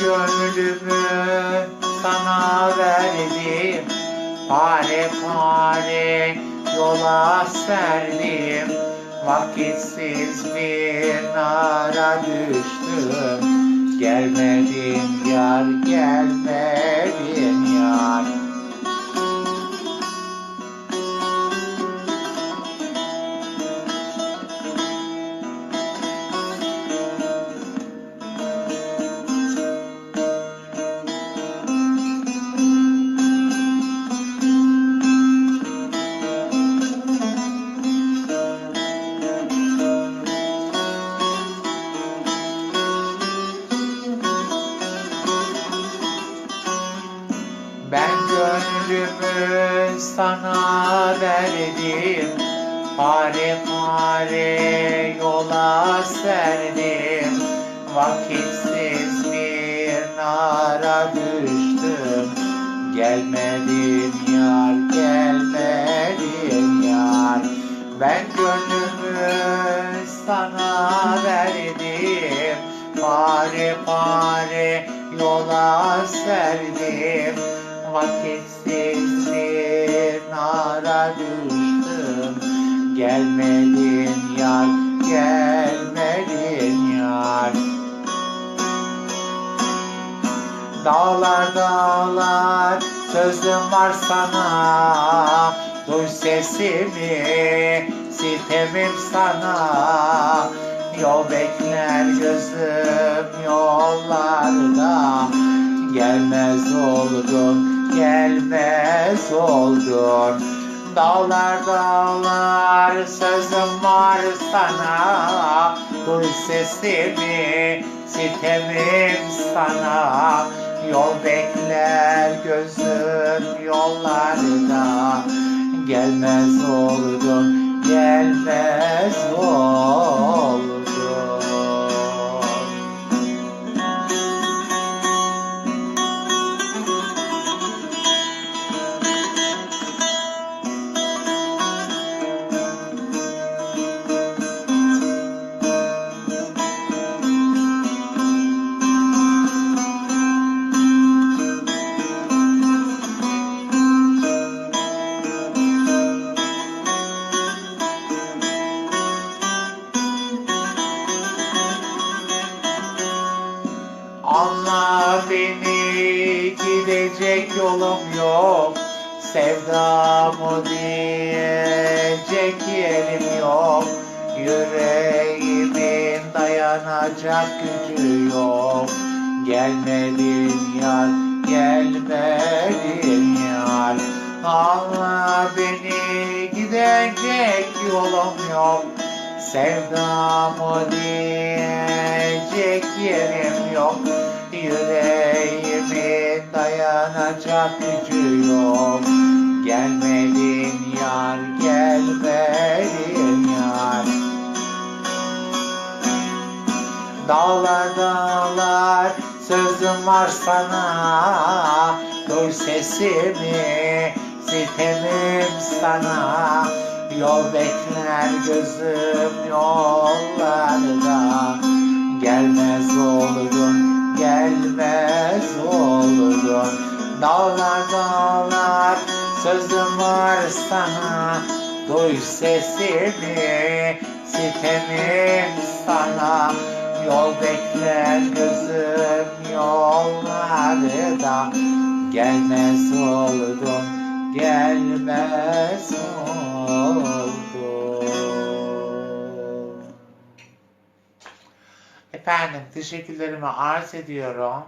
gönlümü sana verdim. Pare pare yola serdim. Vakitsiz bir nara düştüm. Gelmedin yar gelmedin gönlümü sana verdim Pare pare yola serdim. Vakitsiz bir nara düştüm Gelmedin yar gelmedin yar. Ben gönlümü sana verdim Pare pare yola serdim Vakitsiz bir nara düştüm. Gelmedin yar, gelmedin yar. Dağlar dağlar sözüm var sana. Duy sesimi sitemim sana. Yol bekler gözüm yollarda. Gelmez oldun, gelmez oldun Dağlar dağlar sözüm var sana. Duy sesimi, sitemim sana. Yol bekler gözüm yollarda. Gelmez oldun, Sevdamı diyecek yerim yok. Yüreğimin dayanacak gücü yok. Gelmedin yar, gelmedin yar. Anla beni gidecek yolum yok. Sevdamı diyecek yerim yok. Yüreğimin dayanacak gücü yok. Gelmedin yar, gelmedin yar. Dağlar dağlar sözüm var sana. Duy sesimi sitemim sana. Yol bekler gözüm yollarda. Gelmez oldun, gelmez oldun Dağlar dağlar sözüm var sana. Duy sesimi, sitemim sana. Yol bekler gözüm yollarda. Gelmez oldun, gelmez oldun Efendim teşekkürlerimi arz ediyorum.